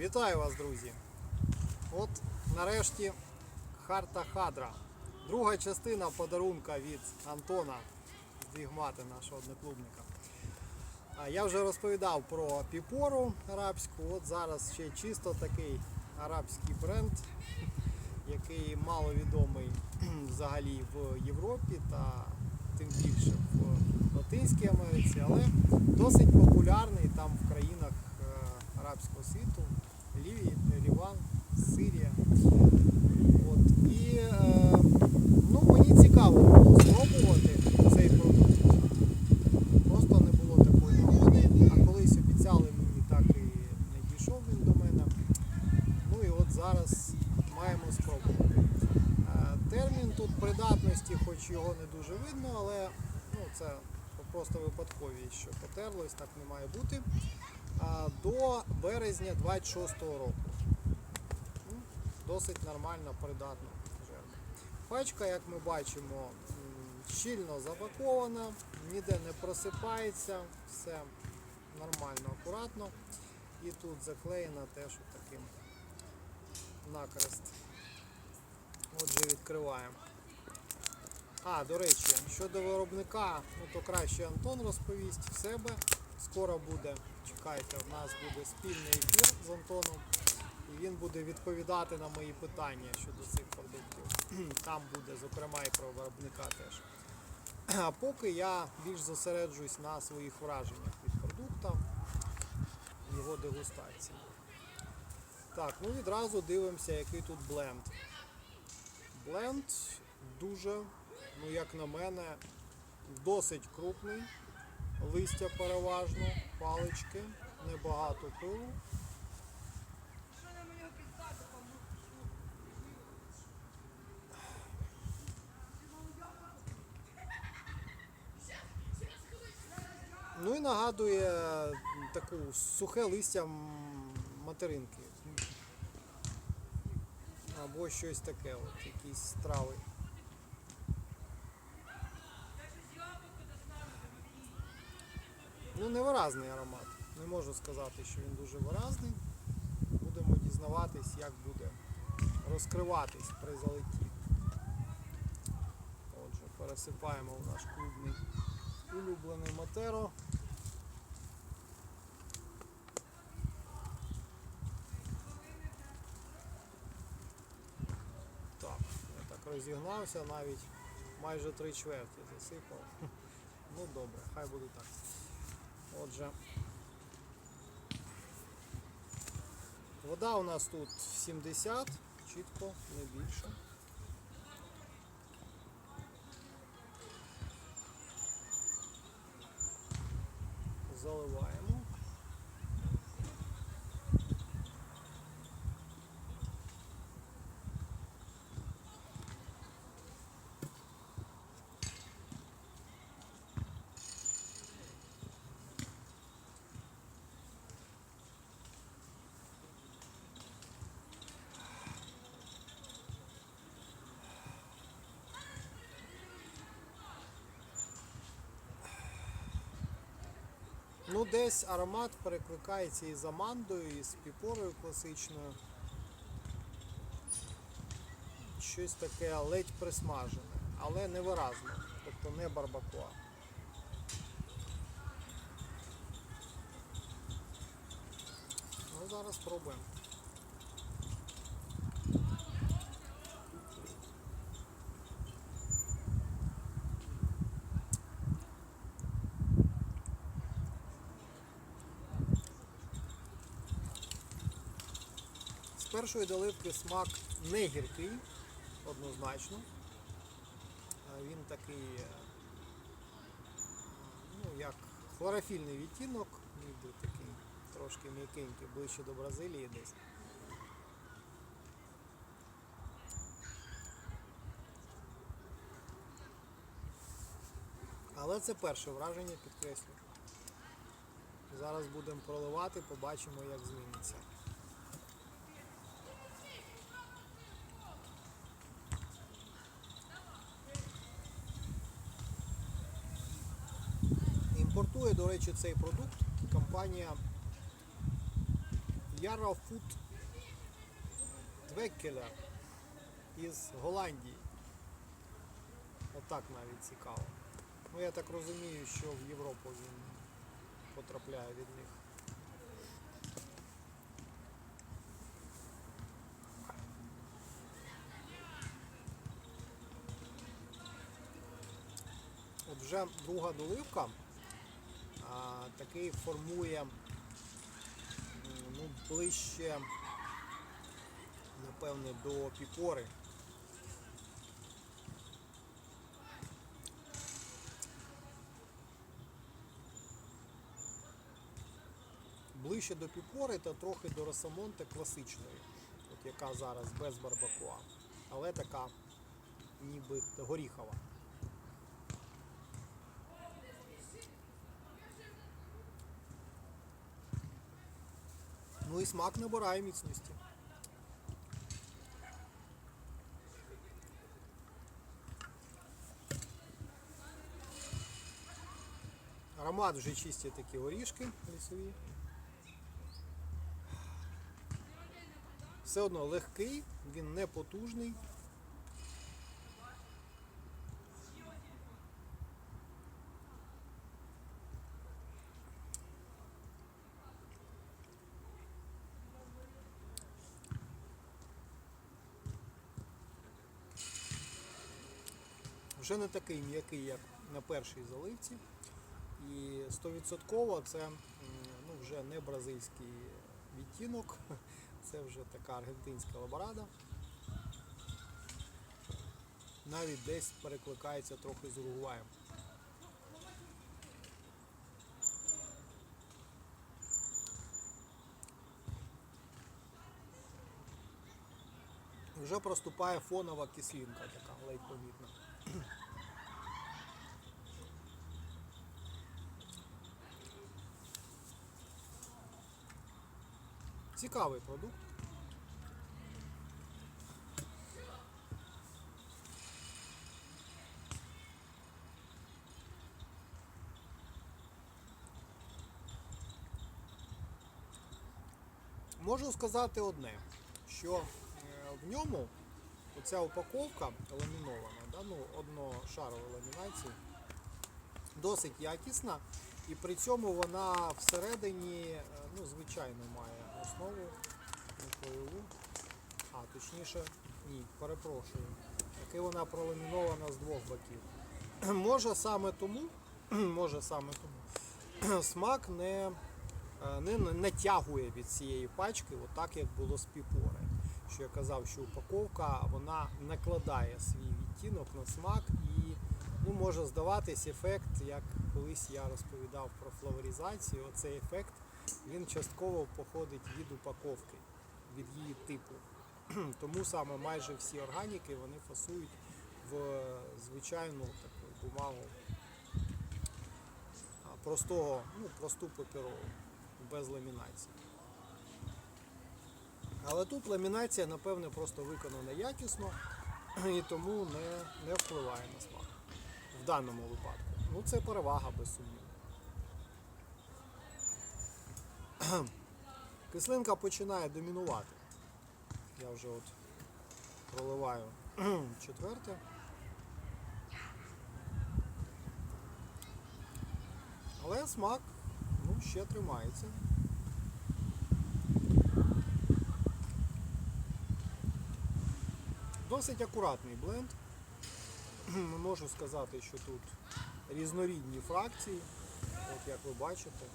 Вітаю вас, друзі! От нарешті Харта Хадра. Друга частина подарунка від Антона з Двігмати, нашого одноклубника. Я вже розповідав про піпору арабську. От зараз ще чисто такий арабський бренд, який маловідомий взагалі в Європі та тим більше в Латинській Америці, але досить популярний там в країнах е, арабського світу, Лівії, Ліван, Сирія. От. І е, ну, мені цікаво було спробувати цей продукт. Просто не було такої нагоди, а колись обіцяли мені, так і не дійшов він до мене. Ну і от зараз маємо спробувати. Е, Термін тут придатності, хоч його не дуже видно, але ну, це просто випадковість, що потерлось, так не має бути. До березня 26-го року. Досить нормально, придатно жерба. Пачка, як ми бачимо, щільно запакована, ніде не просипається, все нормально, акуратно. І тут заклеєна теж таким накрест. Отже, відкриваємо. А, до речі, щодо виробника, ну то краще Антон розповість в себе. Скоро буде, чекайте, у нас буде спільний ефір з Антоном. І він буде відповідати на мої питання щодо цих продуктів. Там буде, зокрема, і про виробника теж. А поки я більш зосереджуюсь на своїх враженнях від продукту, його дегустації. Так, ну відразу дивимося, який тут бленд. Бленд дуже, ну як на мене, досить крупний. Листя переважно, палички, небагато пилу. Ну і нагадує таку сухе листя материнки. Або щось таке, от, якісь трави. Ну, невиразний аромат. Не можу сказати, що він дуже виразний. Будемо дізнаватись, як буде розкриватись при залетті. Отже, пересипаємо в наш клубний улюблений матеро. Так, я так розігнався, навіть майже три чверті засипав. Ну добре, хай буде так. Отже, вода у нас тут 70, чітко, не більше. Заливаємо. Ну, десь аромат перекликається і з амандою, і з піпорою класичною. Щось таке ледь присмажене, але невиразне, тобто не барбакуа. Ну, зараз спробуємо. Першої доливки смак не гіркий, однозначно. Він такий, е, ну, як хлорофільний відтінок, ніби такий трошки м'якенький, ближче до Бразилії десь. Але це перше враження, підкреслю. Зараз будемо проливати, побачимо, як зміниться. Імпортує, до речі, цей продукт компанія Яра Фуд Двеккелер із Голландії. Отак навіть цікаво. Ну я так розумію, що в Європу він потрапляє від них. От вже друга доливка такий формує ну, ближче, напевне, до пікори. Ближче до пікори та трохи до росомонте класичної, от яка зараз без барбакуа, але така ніби горіхова. Смак набирає міцності. Аромат вже чисті такі оріжки лісові. Все одно легкий, він не потужний. Вже не такий м'який, як на першій заливці. І 100% це ну, вже не бразильський відтінок, це вже така аргентинська лаборада. Навіть десь перекликається трохи з Уругваєм. Вже проступає фонова кислинка така, ледь помітна. Цікавий продукт. Можу сказати одне, що е, в ньому оця упаковка ламінована, да, ну, одношарова ламінації, досить якісна, і при цьому вона всередині, е, ну, звичайно, має основу не а точніше, ні, перепрошую. Таки вона проламінована з двох боків. Може саме тому, може саме тому смак не, е, не натягує від цієї пачки, отак як було з піпори. Що я казав, що упаковка вона накладає свій відтінок на смак і ну, може здаватись ефект, як колись я розповідав про флаворізацію. Оцей ефект він частково походить від упаковки, від її типу. Тому саме майже всі органіки вони фасують в звичайну таку бумагу простого, ну, просту паперову, без ламінації. Але тут ламінація, напевне, просто виконана якісно і тому не, не впливає на смак в даному випадку. Ну це перевага без сумніву. Кислинка починає домінувати. Я вже от проливаю четверте. Але смак ну, ще тримається. Досить акуратний бленд. Можу сказати, що тут різнорідні фракції, от як ви бачите,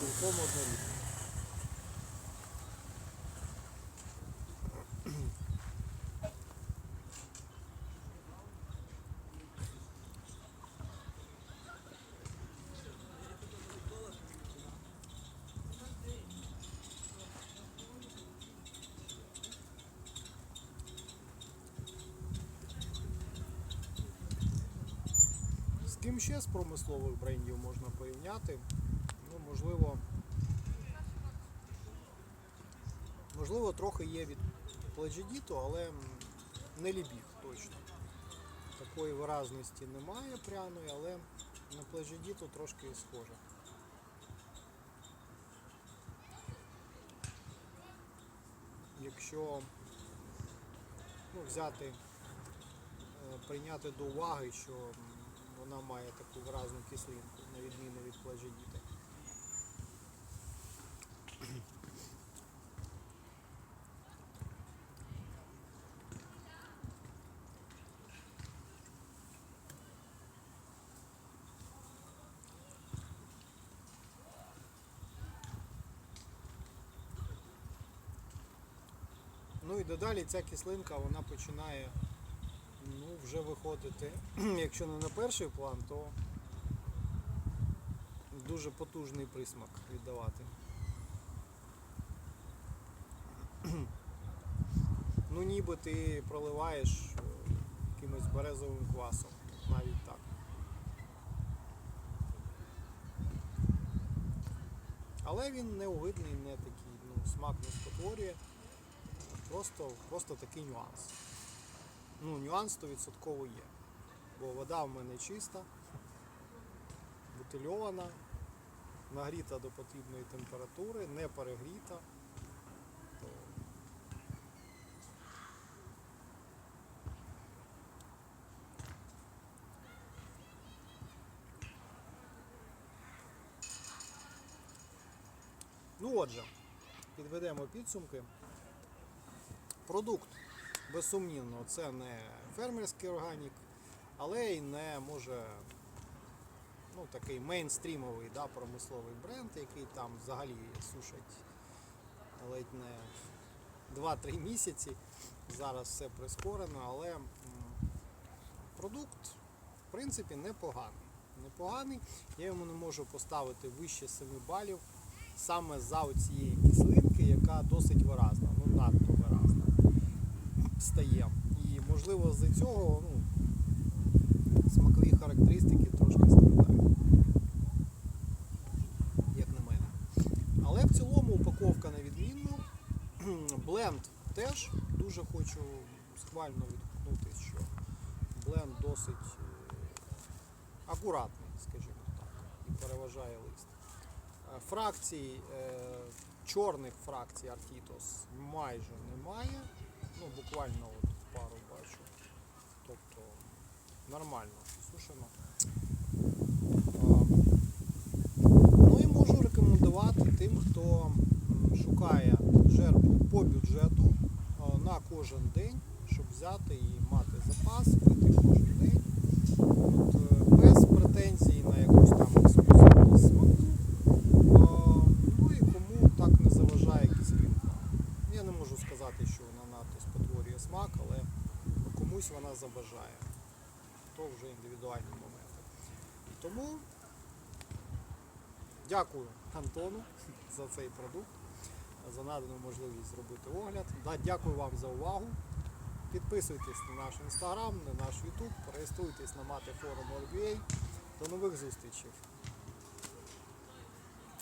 цілком однорідні. З ким ще з промислових брендів можна порівняти? Ну, можливо, можливо, трохи є від Пледжедіту, але не лібіг точно. Такої виразності немає пряної, але на Пледжедіту трошки схоже. якщо ну, взяти, е, прийняти до уваги, що вона має таку виразну кислинку, на відміну від плажидіти. Ну і додалі ця кислинка вона починає ну, вже виходити, якщо не на перший план, то дуже потужний присмак віддавати. Ну ніби ти проливаєш е, якимось березовим квасом, навіть так. Але він не огидний, не такий, ну, смак не спотворює. Просто, просто такий нюанс. Ну, нюанс 100% є. Бо вода в мене чиста, бутильована, нагріта до потрібної температури, не перегріта. Отже, підведемо підсумки. Продукт, безсумнівно, це не фермерський органік, але й не може ну, такий мейнстрімовий да, промисловий бренд, який там взагалі сушать ледь не 2-3 місяці. Зараз все прискорено, але продукт в принципі непоганий. Непоганий. Я йому не можу поставити вище 7 балів саме за цієї кислинки, яка досить виразна, ну надто виразна стає. І можливо з-за цього ну, смакові характеристики трошки страдають, як на мене. Але в цілому упаковка невідмінна. Бленд теж дуже хочу схвально відгукнутися, що бленд досить е, акуратний, скажімо так, і переважає лист. Е, Фракцій, е, чорних фракцій Артітос майже немає. Ну, буквально от пару бачу. Тобто нормально сушено. Ну і можу рекомендувати тим, хто шукає жертву по бюджету на кожен день, щоб взяти і мати запас, пити кожен день. От, е, без претензій на якусь там смаку. А, Ну і кому так не заважає кислинка. Я не можу сказати, вона надто спотворює смак, але комусь вона заважає. То вже індивідуальні моменти. Тому дякую Антону за цей продукт, за надану можливість зробити огляд. Дякую вам за увагу. Підписуйтесь на наш інстаграм, на наш Ютуб, реєструйтесь на мати форум RBA. До нових зустрічей.